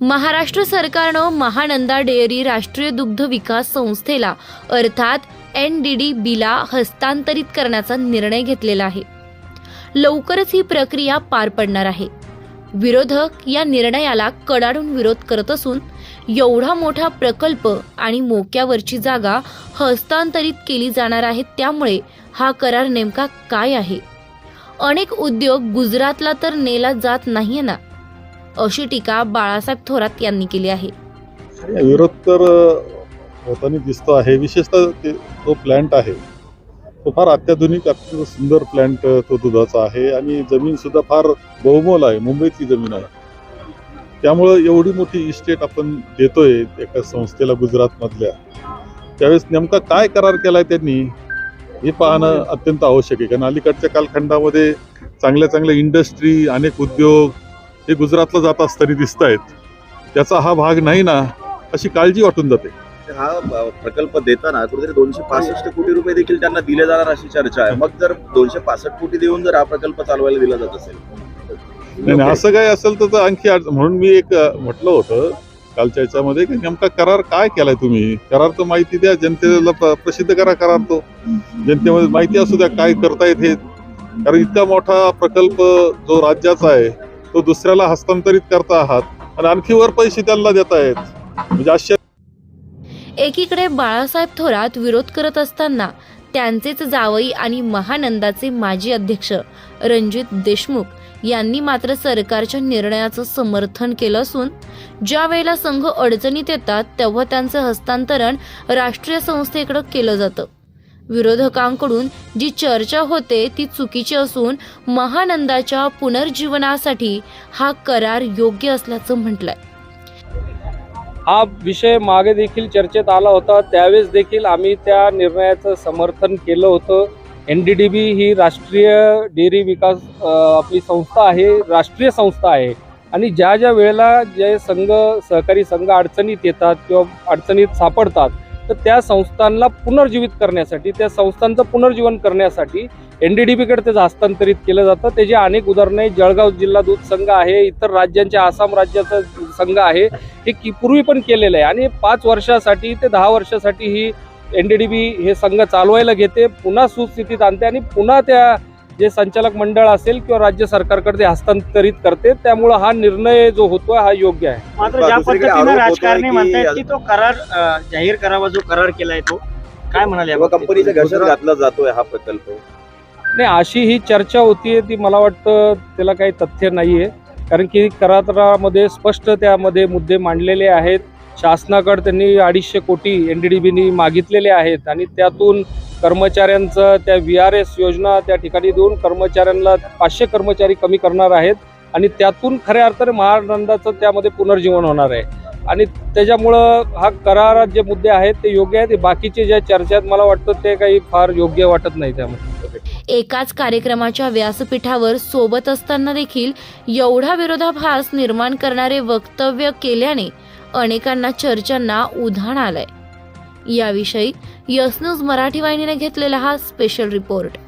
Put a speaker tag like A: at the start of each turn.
A: महाराष्ट्र सरकारनं महानंदा डेअरी राष्ट्रीय दुग्ध विकास संस्थेला अर्थात एन डी डी बीला हस्तांतरित करण्याचा निर्णय घेतलेला आहे. लवकरच ही प्रक्रिया पार पडणार आहे. विरोधक या निर्णयाला कडाडून विरोध करत असून एवढा मोठा प्रकल्प आणि मोक्यावरची जागा हस्तांतरित केली जाणार आहे त्यामुळे हा करार नेमका काय आहे? अनेक उद्योग गुजरातला तर नेला जात नाहीये ना? अशी टीका बाळासाहेब थोरात यांनी केली आहे.
B: विरोध तर होताना दिसतो आहे. विशेषतः ते तो प्लॅन्ट आहे. तो फार अत्याधुनिक अत्यंत सुंदर प्लॅन्ट तो दुधाचा आहे. आणि जमीन सुद्धा फार बहुमोल आहे. मुंबईतली जमीन आहे. त्यामुळं एवढी मोठी इस्टेट आपण देतोय एका संस्थेला गुजरातमधल्या. त्यावेळेस नेमका काय करार केलाय त्यांनी हे पाहणं अत्यंत आवश्यक आहे. कारण अलीकडच्या कालखंडामध्ये चांगल्या चांगल्या इंडस्ट्री अनेक उद्योग हे गुजरातला जात असताना दिसत आहेत त्याचा हा भाग नाही ना अशी काळजी वाटून जाते.
C: हा प्रकल्प देताना कुठेतरी दोनशे पासष्ट कोटी रुपये देखील त्यांना दिले जाणार अशी चर्चा आहे. मग जर दोनशे पासष्ट कोटी देऊन जर हा प्रकल्प चालवायला दिला जात असेल.
B: नाही असं काय असेल तर आणखी म्हणून मी एक म्हटलं होतं कालच्या याच्यामध्ये की नेमका करार काय केलाय तुम्ही? करार तर माहिती द्या जनतेला प्र- प्रसिद्ध करा करार तो. जनतेमध्ये माहिती असू द्या काय करतायत हे. कारण इतका मोठा प्रकल्प जो राज्याचा आहे तो दुसऱ्याला हस्तांतरित करता आहात आणि आणखी वर पैसे त्यांना देतायत म्हणजे अशा
A: एकीकडे बाळासाहेब थोरात विरोध करत असताना त्यांचेच जावई आणि महानंदाचे माजी अध्यक्ष रणजित देशमुख यांनी मात्र सरकारच्या निर्णयाचं समर्थन केलं असून ज्या वेळेला संघ अडचणीत येतात तेव्हा त्यांचं हस्तांतरण राष्ट्रीय संस्थेकडे केलं जातं. विरोधकांकडून जी चर्चा होते ती चुकीची असून महानंदाच्या पुनर्जीवनासाठी हा करार योग्य असल्याचं म्हटलंय.
D: हा विषय मागे देखील चर्चेत आला होता. त्यावेळेस देखील आम्ही त्या निर्णयाचं समर्थन केलं होतं. एन डी डी बी ही राष्ट्रीय डेअरी विकास आपली संस्था आहे राष्ट्रीय संस्था आहे. आणि ज्या ज्या वेळेला जे संघ सहकारी संघ अडचणीत येतात किंवा अडचणीत सापडतात तर त्या संस्थांना पुनर्जीवित करण्यासाठी त्या संस्थांचं पुनर्जीवन करण्यासाठी एन डी डी बीकडे त्याचं हस्तांतरित केलं जातं. त्याची अनेक उदाहरणं आहे जळगाव जिल्हा दूध संघ आहे इतर राज्यांच्या आसाम राज्याचा संघ आहे. हे की पूर्वी पण केलेलं आहे. आणि पाच वर्षासाठी ते दहा वर्षासाठी ही एन डी डी बी हे संघ चालवायला घेते. पुन्हा सुस्थितीत आणते आणि पुन्हा त्या जे संचालक मंडळ असेल किंवा राज्य सरकारकडे हस्तांतरित करते त्यामुळं हा निर्णय जो होतो हा योग्य आहे.
E: मात्र ज्या पद्धतीनं राजकारणी
C: की-
E: म्हणतायत की तो करार जाहीर करावा जो करार केलाय तो काय म्हणाले?
C: कंपनीच्या घशात घातला जातोय हा प्रकल्प.
D: नाही अशी ही चर्चा होतीये ती मला वाटतं त्याला काही तथ्य नाही आहे कारण की करारामध्ये स्पष्ट त्यामध्ये मुद्दे मांडलेले आहेत. शासनाकडे त्यांनी अडीचशे कोटी एन डी डी बीनी मागितलेले आहेत आणि त्यातून कर्मचाऱ्यांचं त्या व्ही आर एस योजना त्या ठिकाणी देऊन कर्मचाऱ्यांना पाचशे कर्मचारी कमी करणार आहेत आणि त्यातून खऱ्या अर्थाने महानंदाचं त्यामध्ये पुनर्जीवन होणार आहे. आणि त्याच्यामुळं हा करारात जे मुद्दे आहेत ते योग्य आहेत बाकीचे ज्या चर्चा आहेत मला वाटतं ते काही फार योग्य वाटत नाही त्यामध्ये.
A: एकाच कार्यक्रमाच्या व्यासपीठावर सोबत असताना देखील एवढा विरोधाभास निर्माण करणारे वक्तव्य केल्याने अनेकांना चर्चांना उधाण आलंय. याविषयी यस न्यूज मराठी वाहिनीने घेतलेला हा स्पेशल रिपोर्ट